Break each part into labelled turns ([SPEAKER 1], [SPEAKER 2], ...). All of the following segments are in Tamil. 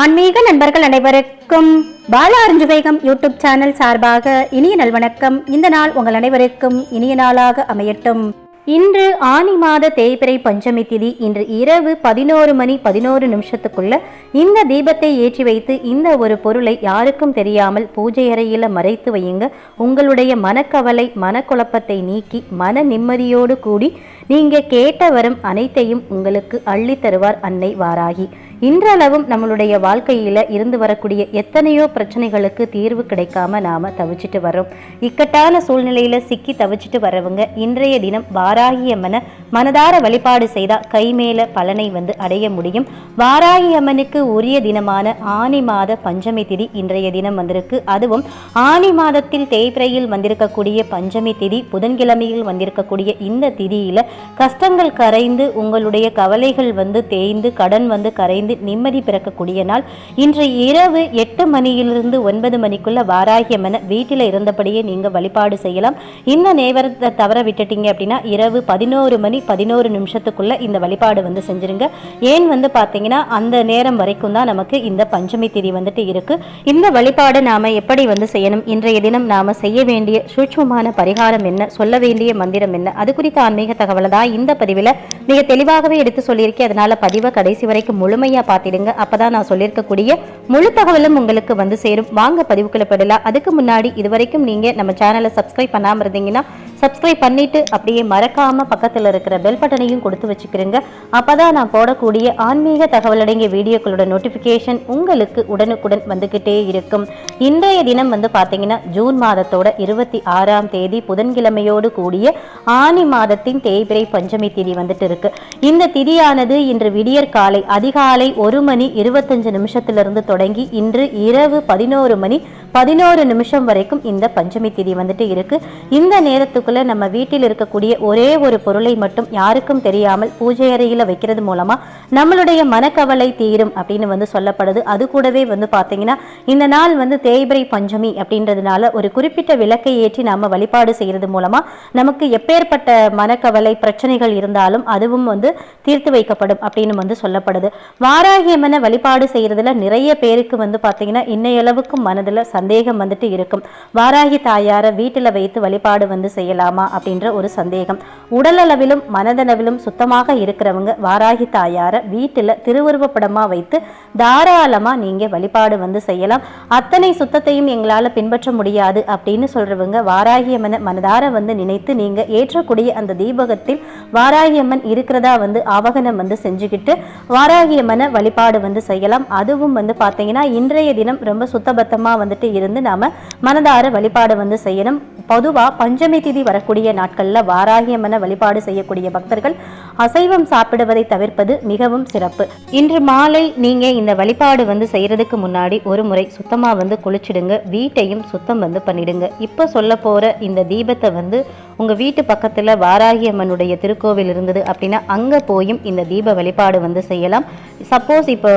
[SPEAKER 1] ஆன்மீக நண்பர்கள் அனைவருக்கும் பாலா அருஞ்சுவேகம் யூடியூப் சேனல் சார்பாக இனிய நல்வணக்கம். இந்த நாள் உங்கள் அனைவருக்கும் இனிய நாளாக அமையட்டும். இன்று ஆனி மாத தேய்பிறை பஞ்சமி திதி இன்று இரவு பதினோரு மணி பதினோரு நிமிஷத்துக்குள்ள இந்த தீபத்தை ஏற்றி வைத்து இந்த ஒரு பொருளை யாருக்கும் தெரியாமல் பூஜை அறையில் மறைத்து வையுங்க. உங்களுடைய மனக்கவலை மனக்குழப்பத்தை நீக்கி மன நிம்மதியோடு கூடி நீங்க கேட்ட வரும் அனைத்தையும் உங்களுக்கு அள்ளித்தருவார் அன்னை வாராகி. இன்றளவும் நம்மளுடைய வாழ்க்கையில இருந்து வரக்கூடிய எத்தனையோ பிரச்சனைகளுக்கு தீர்வு கிடைக்காம நாம தவிச்சிட்டு வரோம் இக்கட்டான சூழ்நிலையில சிக்கி தவிச்சிட்டு வரவங்க இன்றைய தினம் வாராகி அம்மனை மனதார வழிபாடு செய்தால் கை மேல பலனை வந்து அடைய முடியும். வாராகி அம்மனுக்கு உரிய தினமான ஆனி மாத பஞ்சமி திதி இன்றைய தினம் வந்திருக்கு. அதுவும் ஆனி மாதத்தில் தேய்பிரையில் வந்திருக்கக்கூடிய பஞ்சமி திதி புதன்கிழமையில் வந்திருக்கக்கூடிய இந்த திதியில கஷ்டங்கள் கரைந்து உங்களுடைய கவலைகள் வந்து தேய்ந்து கடன் வந்து கரைந்து நிம்மதி பிறக்கக்கூடிய நாள். இன்று இரவு எட்டு மணியிலிருந்து ஒன்பது மணிக்குள்ள வாராகியம்மனை வீட்டில் இருந்தபடியே நீங்க வழிபாடு செய்யலாம். இந்த நேரத்தை தவற விட்டுட்டீங்க அப்படின்னா இரவு பதினோரு மணி பதினோரு நிமிஷத்துக்குள்ள இந்த வழிபாடு வந்து செஞ்சிருங்க. ஏன் வந்து பார்த்தீங்கன்னா அந்த நேரம் வரைக்கும் தான் நமக்கு இந்த பஞ்சமி திதி வந்துட்டு இருக்கு. இந்த வழிபாடு நாம எப்படி வந்து செய்யணும்? இன்றைய தினம் நாம செய்ய வேண்டிய சூட்சமான பரிகாரம் என்ன? சொல்ல வேண்டிய மந்திரம் என்ன? அது குறித்த ஆன்மீக தகவலை தான் இந்த பதிவில் மிக தெளிவாகவே எடுத்து சொல்லியிருக்கேன். அதனால பதிவை கடைசி வரைக்கும் முழுமையாக பார்த்துடுங்க. அப்போ அப்பதான் நான் சொல்லியிருக்கக்கூடிய முழு தகவலும் உங்களுக்கு வந்து சேரும். வாங்க பதிவுக்குள்ள போயிடலாம். அதுக்கு முன்னாடி இது வரைக்கும் நீங்க நம்ம சேனலை சப்ஸ்கிரைப் பண்ணாம இருந்தீங்கன்னா சப்ஸ்கிரைப் பண்ணிட்டு அப்படியே மறக்காம பக்கத்துல இருக்கிற பெல் பட்டனையும் கொடுத்து வச்சுக்கிறீங்க அப்பதான் நான் போடக்கூடிய ஆன்மீக தகவல் அடங்கிய வீடியோக்களோட நோட்டிபிகேஷன் உங்களுக்கு உடனுக்குடன் வந்துகிட்டே இருக்கும். இன்றைய தினம் வந்து பாத்தீங்கன்னா ஜூன் மாதத்தோட இருபத்தி ஆறாம் தேதி புதன்கிழமையோடு கூடிய ஆனி மாதத்தின் தேய்பிறை பஞ்சமி திதி வந்துட்டு இருக்கு. இந்த திதியானது இன்று விடியற் காலை அதிகாலை ஒரு மணி இருபத்தஞ்சு நிமிஷத்திலிருந்து தொடங்கி இன்று இரவு பதினோரு மணி பதினோரு நிமிஷம் வரைக்கும் இந்த பஞ்சமி திதி வந்துட்டு இருக்கு. இந்த நேரத்துக்குள்ள நம்ம வீட்டில் இருக்கக்கூடிய ஒரே ஒரு பொருளை மட்டும் யாருக்கும் தெரியாமல் பூஜை அறையில் வைக்கிறது மூலமா நம்மளுடைய மனக்கவலை தீரும் அப்படின்னு வந்து சொல்லப்படுது. அது கூடவே வந்து பார்த்தீங்கன்னா இந்த நாள் வந்து தேய்பிரை பஞ்சமி அப்படின்றதுனால ஒரு குறிப்பிட்ட விளக்கை ஏற்றி நாம வழிபாடு செய்யறது மூலமா நமக்கு எப்பேற்பட்ட மனக்கவலை பிரச்சனைகள் இருந்தாலும் அதுவும் வந்து தீர்த்து வைக்கப்படும் அப்படின்னு வந்து சொல்லப்படுது. வாராகியமன வழிபாடு செய்யறதுல நிறைய பேருக்கு வந்து பார்த்தீங்கன்னா இன்னையளவுக்கு மனதுல சந்தேகம் வந்துட்டு இருக்கும். வாராகி தாயார வீட்டில் வைத்து வழிபாடு வந்து செய்யலாமா அப்படின்ற ஒரு சந்தேகம். உடலளவிலும் மனதளவிலும் சுத்தமாக இருக்கிறவங்க வாராகி தாயார வீட்டில் திருவுருவப்படமா வைத்து தாராளமா நீங்க வழிபாடு வந்து செய்யலாம். அத்தனை சுத்தத்தையும் எங்களால பின்பற்ற முடியாது அப்படின்னு சொல்றவங்க வாராகியம்மனை மனதார வந்து நினைத்து நீங்க ஏற்றக்கூடிய அந்த தீபகத்தில் வாராகியம்மன் இருக்கிறதா வந்து ஆவகனம் வந்து செஞ்சுக்கிட்டு வாராகியம்மனை வழிபாடு வந்து செய்யலாம். அதுவும் வந்து பார்த்தீங்கன்னா இன்றைய தினம் ரொம்ப சுத்தபத்தமா வந்துட்டு இருந்து நாம மனதார வழிபாடு வந்து செய்யணும். பொதுவா பஞ்சமி திதி வரக்கூடிய நாட்கள்ல வாராகியம்மனை வழிபாடு செய்யக்கூடிய பக்தர்கள் அசைவம் சாப்பிடுவதை தவிர்ப்பது மிகவும் சிறப்பு. இன்று மாலை நீங்க இந்த வழிபாடு வந்து செய்யறதுக்கு முன்னாடி ஒரு முறை சுத்தமா வந்து குளிச்சிடுங்க. வீட்டையும் சுத்தம் வந்து பண்ணிடுங்க. இப்போ சொல்ல போற இந்த தீபத்தை வந்து உங்க வீட்டு பக்கத்துல வாராகியம்மனுடைய திருக்கோவில் இருந்தது அப்படின்னா அங்க போயும் இந்த தீப வழிபாடு வந்து செய்யலாம். சப்போஸ் இப்போ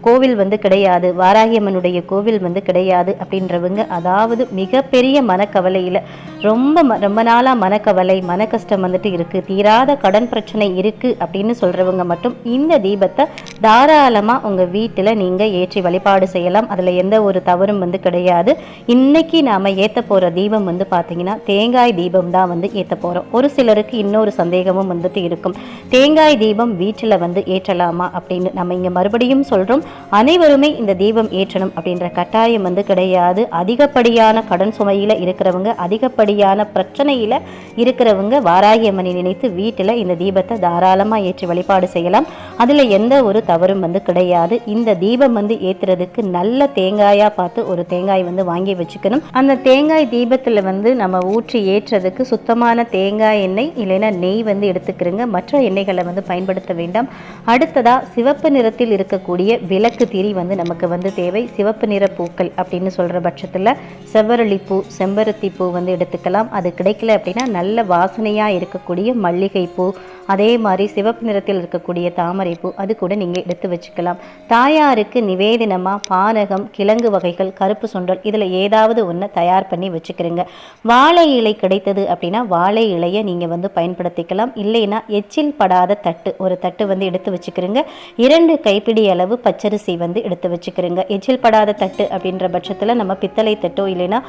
[SPEAKER 1] கோவில் வந்து கிடையாது வாராகியம்மனுடைய கோவில் வந்து கிடையாது அப்படின்றவங்க அதாவது மிகப்பெரிய மனக்கவலையில் ரொம்ப ம- ரொம்ப நாளாக மனக்கவலை மன கஷ்டம் வந்துட்டு இருக்குது தீராத கடன் பிரச்சனை இருக்குது அப்படின்னு சொல்கிறவங்க மட்டும் இந்த தீபத்தை தாராளமாக உங்கள் வீட்டில் நீங்கள் ஏற்றி வழிபாடு செய்யலாம். அதில் எந்த ஒரு தவறும் வந்து கிடையாது. இன்றைக்கி நாம் ஏற்ற போகிற தீபம் வந்து பார்த்தீங்கன்னா தேங்காய் தீபம் தான் வந்து ஏற்ற போகிறோம் ஒரு சிலருக்கு இன்னொரு சந்தேகமும் வந்துட்டு இருக்கும். தேங்காய் தீபம் வீட்டில் வந்து ஏற்றலாமா அப்படின்னு நம்ம இங்கே மறுபடியும் சொல்கிறோம் அனைவருமே இந்த தீபம் ஏற்றணும் அப்படின்ற கட்டாயம் வந்து கிடையாது. அதிகப்படியான கடன் சுமையில் இருக்கிறவங்க அதிகப்படியான பிரச்சனையில் இருக்கிறவங்க வாராகி அம்மனை நினைத்து வீட்டில் இந்த தீபத்தை தாராளமாக ஏற்றி வழிபாடு செய்யலாம். அதில் எந்த ஒரு தவறும் வந்து கிடையாது. இந்த தீபம் வந்து ஏற்றுறதுக்கு நல்ல தேங்காயாக பார்த்து ஒரு தேங்காய் வந்து வாங்கி வச்சுக்கணும். அந்த தேங்காய் தீபத்தில் வந்து நம்ம ஊற்றி ஏற்றுறதுக்கு சுத்தமான தேங்காய் எண்ணெய் இல்லைன்னா நெய் வந்து எடுத்துக்கிறோங்க. மற்ற எண்ணெய்களை வந்து பயன்படுத்த வேண்டாம். அடுத்ததாக சிவப்பு நிறத்தில் இருக்கக்கூடிய விளக்கு திரி வந்து நமக்கு வந்து தேவை. சிவப்பு நிற பூக்கள் அப்படின்னு சொல்கிற பட்சத்தில் செவ்வரளிப்பூ செம்பருத்தி பூ வந்து எடுத்துக்கலாம். அது கிடைக்கல அப்படின்னா நல்ல வாசனையாக இருக்கக்கூடிய மல்லிகை பூ அதே மாதிரி சிவப்பு நிறத்தில் இருக்கக்கூடிய தாமரை பூ அது கூட நீங்கள் எடுத்து வச்சுக்கலாம். தாயாருக்கு நிவேதனமாக பானகம் கிழங்கு வகைகள் கருப்பு சுண்டல் இதில் ஏதாவது ஒன்று தயார் பண்ணி வச்சுக்கிறீங்க. வாழை இலை கிடைத்தது அப்படின்னா வாழை இலையை நீங்கள் வந்து பயன்படுத்திக்கலாம். இல்லைன்னா எச்சில் படாத தட்டு ஒரு தட்டு வந்து எடுத்து வச்சுக்கிறீங்க. இரண்டு கைப்பிடி அளவு பச்சரிசி வந்து எடுத்து வச்சுக்கிறீங்க. எச்சில் படாத தட்டு அப்படின்ற பட்சத்தில் நம்ம பித்தளை தட்டோ இல்லைன்னா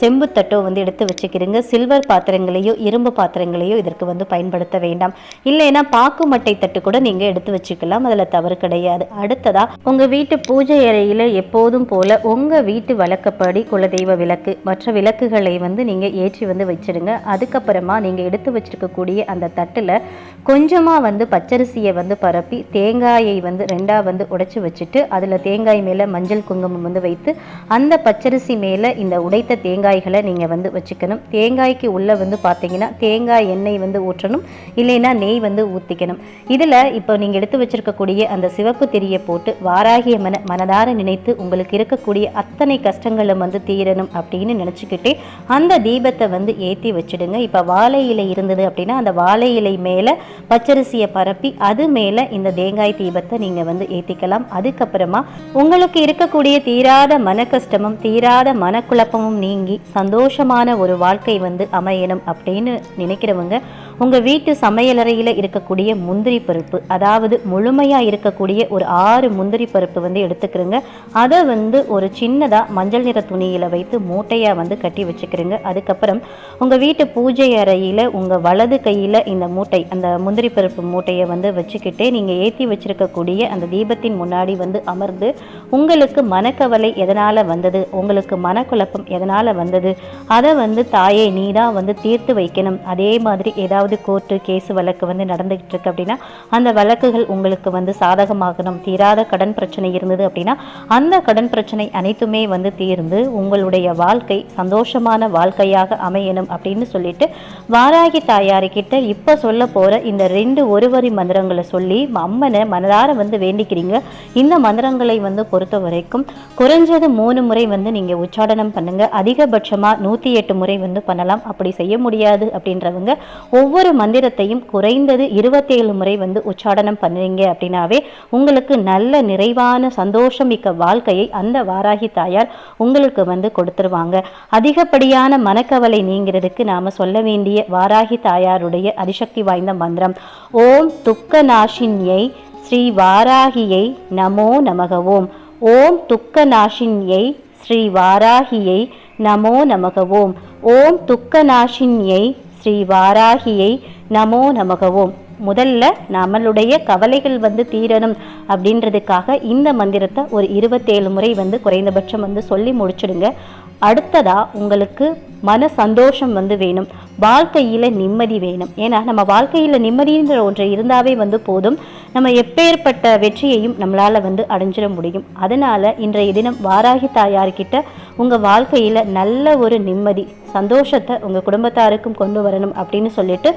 [SPEAKER 1] செம்பு தட்டோ வந்து எடுத்து வச்சுக்கிறீங்க. சில்வர் பாத்திரங்களையோ இரும்பு பாத்திரங்களையோ இதற்கு வந்து பயன்படுத்த வேண்டாம். இல்லைன்னா பாக்கு மட்டை தட்டு கூட நீங்கள் எடுத்து வச்சுக்கலாம் அதில் தவறு கிடையாது. அடுத்ததா உங்கள் வீட்டு பூஜை அறையில் எப்போதும் போல உங்கள் வீட்டு வழக்கப்படி குலதெய்வ விளக்கு மற்ற விளக்குகளை வந்து நீங்கள் ஏற்றி வந்து வச்சிடுங்க அதுக்கப்புறமா நீங்கள் எடுத்து வச்சிருக்கக்கூடிய அந்த தட்டில் கொஞ்சமாக வந்து பச்சரிசியை வந்து பரப்பி தேங்காயை வந்து ரெண்டாக வந்து உடைச்சி வச்சுட்டு அதில் தேங்காய் மேலே மஞ்சள் குங்குமம் வந்து வைத்து அந்த பச்சரிசி மேலே இந்த உடைத்த தேங்காய்களை நீங்கள் வந்து வச்சுக்கணும். தேங்காய்க்கு உள்ளே வந்து பார்த்தீங்கன்னா தேங்காய் எண்ணெய் வந்து ஊற்றணும். இல்லைன்னா நெய் வந்து ஊற்றிக்கணும் இதில் இப்போ நீங்கள் எடுத்து வச்சிருக்கக்கூடிய அந்த சிவப்பு திரியை போட்டு வாராகிய மன மனதார நினைத்து உங்களுக்கு இருக்கக்கூடிய அத்தனை கஷ்டங்களும் வந்து தீரணும் அப்படின்னு நினச்சிக்கிட்டே அந்த தீபத்தை வந்து ஏற்றி வச்சிடுங்க. இப்போ வாழை இலை இருந்தது அப்படின்னா அந்த வாழை இலை மேலே பச்சரிசியை பரப்பி அது மேலே இந்த தேங்காய் தீபத்தை நீங்கள் வந்து ஏற்றிக்கலாம் அதுக்கப்புறமா உங்களுக்கு இருக்கக்கூடிய தீராத மன கஷ்டமும் தீராத மனக்குழப்பமும் நீங்கி சந்தோஷமான ஒரு வாழ்க்கை வந்து அமையணும் அப்படின்னு நினைக்கிறவங்க உங்கள் வீட்டு சமையலறையில் இருக்கக்கூடிய முந்திரி பருப்பு அதாவது முழுமையாக இருக்கக்கூடிய ஒரு ஆறு முந்திரி பருப்பு வந்து எடுத்துக்கிறோங்க. அதை வந்து ஒரு சின்னதாக மஞ்சள் நிற துணியில் வைத்து மூட்டையாக வந்து கட்டி வச்சுக்கிறோங்க. அதுக்கப்புறம் உங்கள் வீட்டு பூஜை அறையில் உங்கள் வலது கையில் இந்த மூட்டை அந்த முந்திரி பருப்பு மூட்டையை வந்து வச்சுக்கிட்டே நீங்கள் ஏற்றி வச்சிருக்கக்கூடிய அந்த தீபத்தின் முன்னாடி வந்து அமர்ந்து உங்களுக்கு மனக்கவலை எதனால் வந்தது? உங்களுக்கு மனக்குழப்பம் எதனால் வந்தது? அதை வந்து தாயை நீ தான் வந்து தீர்த்து வைக்கணும். அதே மாதிரி ஏதாவது கோர்ட்டு கேஸ் வழக்கு வந்து நடந்துக்கிட்டு இருக்கு அப்படின்னா அந்த வழக்குகள் உங்களுக்கு வந்து சாதகமாகணும். தீராத கடன் பிரச்சனை இருந்தது அப்படின்னா அந்த கடன் பிரச்சனை அனைத்துமே வந்து தீர்ந்து உங்களுடைய வாழ்க்கை சந்தோஷமான வாழ்க்கையாக அமையணும் அப்படின்னு சொல்லிட்டு வாராகி தாயாரிக்கிட்ட இப்போ சொல்ல போகிற இந்த ரெண்டு ஒருவரி மந்திரங்களை சொல்லி அம்மனை மனதார வந்து வேண்டிக்கிறீங்க. இந்த மந்திரங்களை வந்து பொறுத்த வரைக்கும் குறைஞ்சது மூணு முறை வந்து நீங்கள் உச்சாடனம் பண்ணுங்க. அதிகபட்சமாக நூற்றி எட்டு முறை வந்து பண்ணலாம். அப்படி செய்ய முடியாது அப்படின்றவங்க ஒவ்வொரு மந்திரத்தையும் குறைந்தது இருபத்தேழு முறை வந்து உச்சாடனம் பண்ணுறீங்க அப்படின்னாவே உங்களுக்கு நல்ல நிறைவான சந்தோஷம் மிக்க வாழ்க்கையை அந்த வாராகி தாயார் உங்களுக்கு வந்து கொடுத்துருவாங்க. அதிகப்படியான மனக்கவலை நீங்கிறதுக்கு நாம் சொல்ல வேண்டிய வாராகி தாயாருடைய அதிசக்தி வாய்ந்த மந்திரம் ஓம் துக்கநாஷின்யை ஸ்ரீ வாராகியை நமோ நமக ஓம் ஓம் ஸ்ரீ வாராகியை நமோ நமக ஓம் ஓம் ஸ்ரீ வாராகியை நமோ நமக ஓம் முதல்ல நம்மளுடைய கவலைகள் வந்து தீரணும் அப்படின்றதுக்காக இந்த மந்திரத்தை ஒரு இருபத்தேழு முறை வந்து குறைந்தபட்சம் வந்து சொல்லி முடிச்சிடுங்க. அடுத்ததாக உங்களுக்கு மன சந்தோஷம் வந்து வேணும். வாழ்க்கையில் நிம்மதி வேணும். ஏன்னா நம்ம வாழ்க்கையில் நிம்மதின்ற ஒன்று இருந்தாவே வந்து போதும். நம்ம எப்பேற்பட்ட வெற்றியையும் நம்மளால் வந்து அடைஞ்சிட முடியும். அதனால் இன்றைய தினம் வாராகி தாயார்கிட்ட உங்கள் வாழ்க்கையில் நல்ல ஒரு நிம்மதி சந்தோஷத்தை உங்கள் குடும்பத்தாருக்கும் கொண்டு வரணும் அப்படின்னு சொல்லிட்டு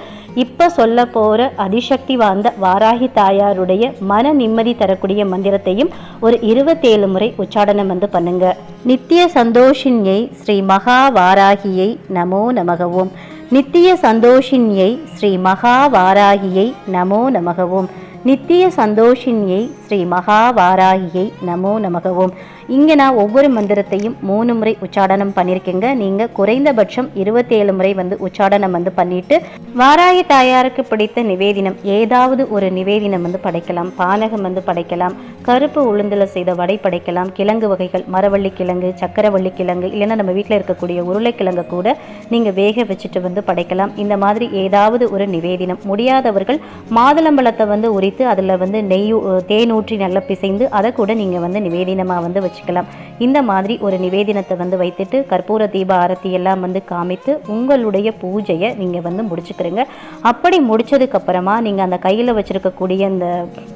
[SPEAKER 1] இப்போ சொல்ல போகிற அதிசக்தி வாய்ந்த வாராகி தாயாருடைய மன நிம்மதி தரக்கூடிய மந்திரத்தையும் ஒரு இருபத்தேழு முறை உச்சாடனம் வந்து பண்ணுங்க. நித்திய சந்தோஷின்யை ஸ்ரீ மகா வாராகியை நமோ நமகவும். நித்திய சந்தோஷின்யை ஸ்ரீ மகா வாராகியை நமோ நமகவும். நித்திய சந்தோஷின்யை ஸ்ரீ மகா வாராகியை நமோ நமகவும். இங்கே நான் ஒவ்வொரு மந்திரத்தையும் மூணு முறை உச்சாடனம் பண்ணியிருக்கேங்க நீங்கள் குறைந்தபட்சம் இருபத்தேழு முறை வந்து உச்சாடனம் வந்து பண்ணிட்டு வாராய தாயாருக்கு பிடித்த நிவேதினம் ஏதாவது ஒரு நிவேதினம் வந்து படைக்கலாம். பானகம் வந்து படைக்கலாம். கருப்பு உளுந்தில் செய்த வடை படைக்கலாம். கிழங்கு வகைகள் மரவள்ளி கிழங்கு சக்கரவள்ளி கிழங்கு இல்லைன்னா நம்ம வீட்டில் இருக்கக்கூடிய உருளைக்கிழங்கு கூட நீங்கள் வேக வச்சுட்டு வந்து படைக்கலாம். இந்த மாதிரி ஏதாவது ஒரு நிவேதினம். முடியாதவர்கள் மாதுளம்பழத்தை வந்து உரித்து அதில் வந்து நெய் தேன் ஊற்றி நல்லா பிசைந்து அதை கூட நீங்கள் வந்து நிவேதினமாக வந்து வச்சுக்கலாம் இந்த மாதிரி ஒரு நிவேதினத்தை வந்து வைத்துட்டு கற்பூர தீப ஆரத்தி எல்லாம் வந்து காமித்து உங்களுடைய பூஜையை நீங்கள் வந்து முடிச்சுக்கிறீங்க. அப்படி முடிச்சதுக்கு அப்புறமா நீங்கள் அந்த கையில் வச்சிருக்கக்கூடிய அந்த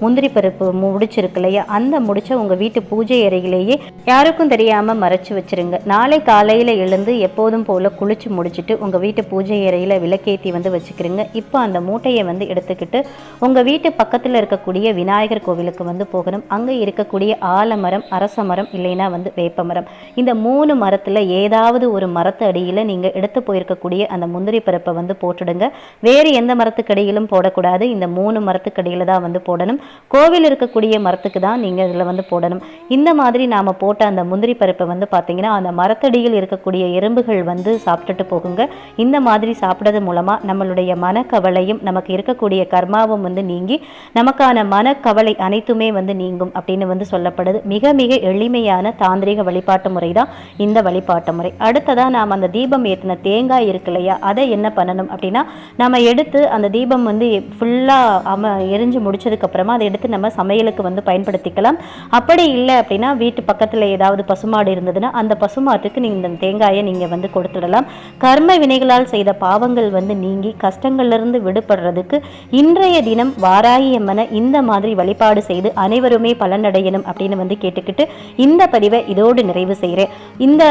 [SPEAKER 1] முந்திரி பருப்பு முடிச்சிருக்கு இல்லையா? அந்த முடிச்ச உங்கள் வீட்டு பூஜை அறையிலேயே யாருக்கும் தெரியாமல் மறைச்சு வச்சிருங்க. நாளை காலையில் எழுந்து எப்போதும் போல் குளிச்சு முடிச்சிட்டு உங்கள் வீட்டு பூஜை அறையில் விளக்கேற்றி வந்து வச்சுக்கிறீங்க. இப்போ அந்த மூட்டையை வந்து எடுத்துக்கிட்டு உங்கள் வீட்டு பக்கத்தில் இருக்கக்கூடிய விநாயகர் கோவிலுக்கு வந்து போகணும். அங்கே இருக்கக்கூடிய ஆலமரம் அரச மரம் மரம் இல்லைன்னா வந்து வேப்ப மரம். இந்த மூணு மரத்தில் ஏதாவது ஒரு மரத்து அடியில் நீங்கள் எடுத்து போயிருக்கக்கூடிய அந்த முந்திரி பருப்பை வந்து போட்டுடுங்க. வேறு எந்த மரத்துக்கடியிலும் போடக்கூடாது. இந்த மூணு மரத்துக்கடியில் தான் வந்து போடணும். கோவில் இருக்கக்கூடிய மரத்துக்கு தான் நீங்கள் இதில் வந்து போடணும். இந்த மாதிரி நாம் போட்ட அந்த முந்திரி பருப்பை வந்து பார்த்தீங்கன்னா அந்த மரத்தடியில் இருக்கக்கூடிய எறும்புகள் வந்து சாப்பிட்டுட்டு போகுங்க. இந்த மாதிரி சாப்பிட்றது மூலமாக நம்மளுடைய மனக்கவலையும் நமக்கு இருக்கக்கூடிய கர்மாவும் வந்து நீங்கி நமக்கான மனக்கவலை அனைத்துமே வந்து நீங்கும் அப்படின்னு வந்து சொல்லப்படுது. மிக மிக எளிமையான தாந்திரிக வழிபாட்டு முறை தான் இந்த வழிபாட்டு முறை. அடுத்ததாக நாம் அந்த தீபம் ஏற்றின தேங்காய் இருக்கு இல்லையா? அதை என்ன பண்ணணும் அப்படின்னா நம்ம எடுத்து அந்த தீபம் வந்து ஃபுல்லாக அம எரிஞ்சு முடிச்சதுக்கப்புறமா அதை எடுத்து நம்ம சமையலுக்கு வந்து பயன்படுத்திக்கலாம். அப்படி இல்லை அப்படின்னா வீட்டு பக்கத்தில் ஏதாவது பசுமாடு இருந்ததுன்னா அந்த பசுமாட்டுக்கு நீங்கள் இந்த தேங்காயை நீங்கள் வந்து கொடுத்துடலாம். கர்ம வினைகளால் செய்த பாவங்கள் வந்து நீங்கி கஷ்டங்கள்லேருந்து விடுபடுறதுக்கு இன்றைய தினம் வாராகி அம்மனை இந்த மாதிரி வழிபாடு செய்து அனைவருமே பலனடையணும் அப்படின்னு வந்து கேட்டுக்கிட்டு இந்த பதிவை இதோடு நிறைவு செய்கிறேன். இந்த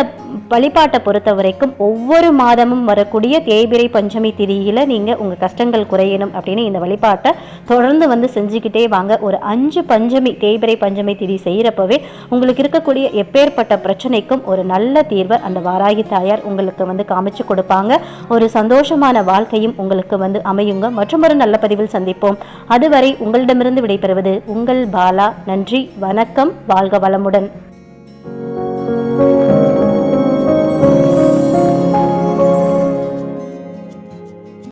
[SPEAKER 1] வழிபாட்டை பொறுத்த வரைக்கும் ஒவ்வொரு மாதமும் வரக்கூடிய தேய்பிரை பஞ்சமி திதியில் நீங்கள் உங்கள் கஷ்டங்கள் குறையணும் அப்படின்னு இந்த வழிபாட்டை தொடர்ந்து வந்து செஞ்சுக்கிட்டே வாங்க. ஒரு அஞ்சு பஞ்சமி தேய்பிரை பஞ்சமி திதி செய்கிறப்பவே உங்களுக்கு இருக்கக்கூடிய எப்பேற்பட்ட பிரச்சனைக்கும் ஒரு நல்ல தீர்வை அந்த வாராகி தாயார் உங்களுக்கு வந்து காமிச்சு கொடுப்பாங்க. ஒரு சந்தோஷமான வாழ்க்கையும் உங்களுக்கு வந்து அமையுங்க. மற்றும் ஒரு நல்ல பதிவில் சந்திப்போம். அதுவரை உங்களிடமிருந்து விடைபெறுவது உங்கள் பாலா. நன்றி வணக்கம். வாழ்க வளமுடன். Thank you.